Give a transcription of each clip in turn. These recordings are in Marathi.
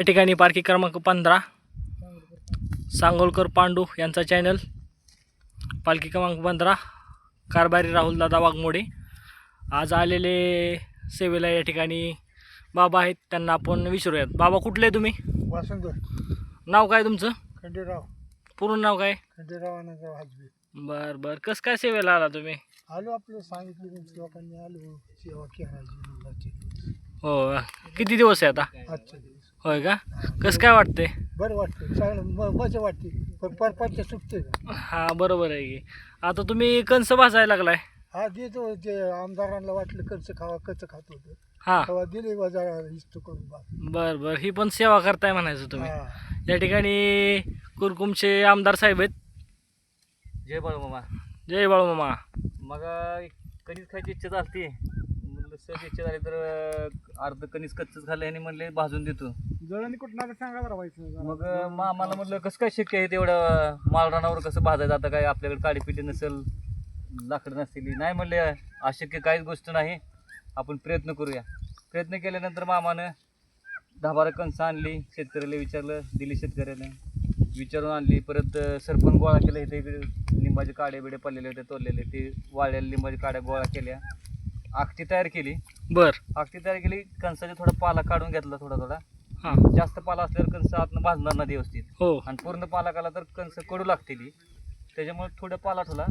या ठिकाणी पार्की क्रमांक पंधरा सांगोलकर पांडू यांचा चॅनल पालखी क्रमांक पंधरा कारभारी राहुलदादा वाघमोडे. आज आलेले सेवेला या ठिकाणी बाबा आहेत त्यांना आपण विचारूयात. बाबा कुठले आहे तुम्ही? नाव काय तुमचं? खंडेराव. पूर्ण नाव काय? खंडेराव आनंदराव हाजबे. बरं बरं. कसं काय सेवेला आला तुम्ही? आलो आपलं सांगितलं लोकांनी आलो. सेवा मुलाची. हो किती दिवस आहे आता? आजच्या दिवस होय का? कसं काय वाटतंय? बरं वाटतं चांगलं म मजा वाटते. पण परपंच सुटते का हा बरोबर आहे की. आता तुम्ही कंस भाजायला लागलाय. हा देतो जे आमदारांना वाटलं कच खावा कच खात होतं. हा. तेव्हा दिले बाजार इस्तो करून बा. बर बर. ही पण सेवा करताय म्हणायचं तुम्ही. हा. या ठिकाणी कुरकुमचे आमदार साहेब आहेत. जय बाळू मामा जय बाळू मामा मग कणीस खायची इच्छा म्हणलं सहज इच्छा झाली तर अं, अर्ध कणीस कच्चच खाल्लं आणि म्हणले भाजून देतो. जळणी कुठं सांगा जरा व्हायचं मग अं, मामाला म्हटलं कसं काय शक्य आहे तेवढं मालरानावर कसं भाजायचं? आता काय आपल्याकडे काळी पिठी नसेल लाकडं नसतील नाही म्हणले अशक्य काहीच गोष्ट नाही. आपण प्रयत्न करूया. प्रयत्न केल्यानंतर मामानं दहा बारा कणसं आणली. शेतकऱ्याला विचारलं दिली शेतकऱ्याला विचारून आणली. परत अं, सरपण गोळा केला. इथे इकडे लिंबाचे काडे बिडे पडलेले होते तोडलेले ते वाळलेल्या लिंबाच्या काड्या गोळा केल्या. आखटी तयार केली. बर. आखटी तयार केली कणसाचा थोडा पाला काढून घेतला थोडा थोडा. हा. जास्त पाला असल्यावर कणस आतनं भाजणार नाही व्यवस्थित. हो. आणि पूर्ण पाला काला तर कणस कडू लागतील. त्याच्यामुळे थोडं पाला ठेवला.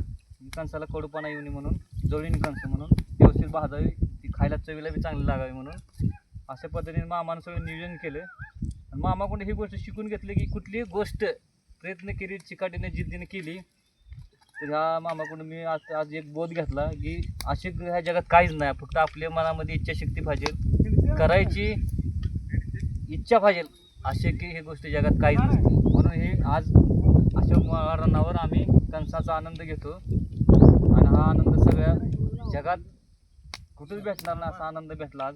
कणसाला कडूपणा येऊ नये म्हणून जवळीने कणस म्हणून व्यवस्थित भाजावी. ती खायला चवीला बी चांगली लागावी म्हणून. अशा पद्धतीने मामानं सगळं नियोजन केलं. आणि मामाकडून ही गोष्ट शिकून घेतली की कुठलीही गोष्ट प्रयत्न केली चिकाटीने जिद्दीने केली तर ह्या मामाकडून मी आज आज एक बोध घेतला की अशी ह्या जगात काहीच नाही फक्त आपल्या मनामध्ये इच्छाशक्ती पाहिजे. करायची इच्छा पाहिजे असे की ही गोष्ट जगात काहीच नसते म्हणून हे आज अशोक महाराणावर आम्ही कणसाचा आनंद घेतो. आणि हा आनंद सगळ्या जगात कुठेच भेटणार ना असा आनंद भेटला आज.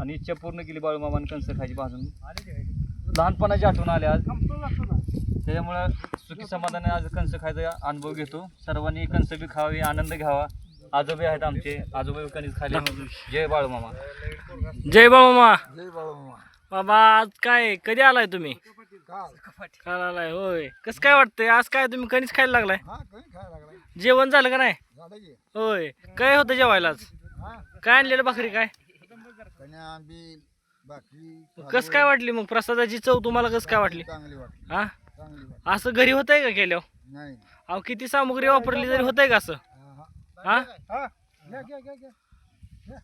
आणि इच्छा पूर्ण केली बाळूमामाने कणसं खायची भाजून. लहानपणाची आठवण आली आज. त्याच्यामुळं सुखी समाधाने आज कणस खायचा अनुभव घेतो. सर्वांनी कणस बी खावी आनंद घ्यावा. आजोबे आहेत आमचे. आजोबे कणीस खाले जय बाळूमामा जय बाळू मामा. जय बाबा बाबा आज काय? कधी आलाय तुम्ही? काल आलाय होय. कसं काय वाटतंय? आज काय तुम्ही कणीस खायला लागलाय? हा जेवण झालं का नाही? होय. काय होतं जेवायला आज? हा? काय आणलेलं भाकरी काय? कसं काय वाटली मग? प्रसादाची चव तुम्हाला कसं काय वाटली? चांगली वाटली. हा? असं घरी होतंय का केल्यावर नाही. अहो किती सामुग्री वापरली तरी होतंय का असं? हा हा. हा? घ्या घ्या घ्या. घ्या.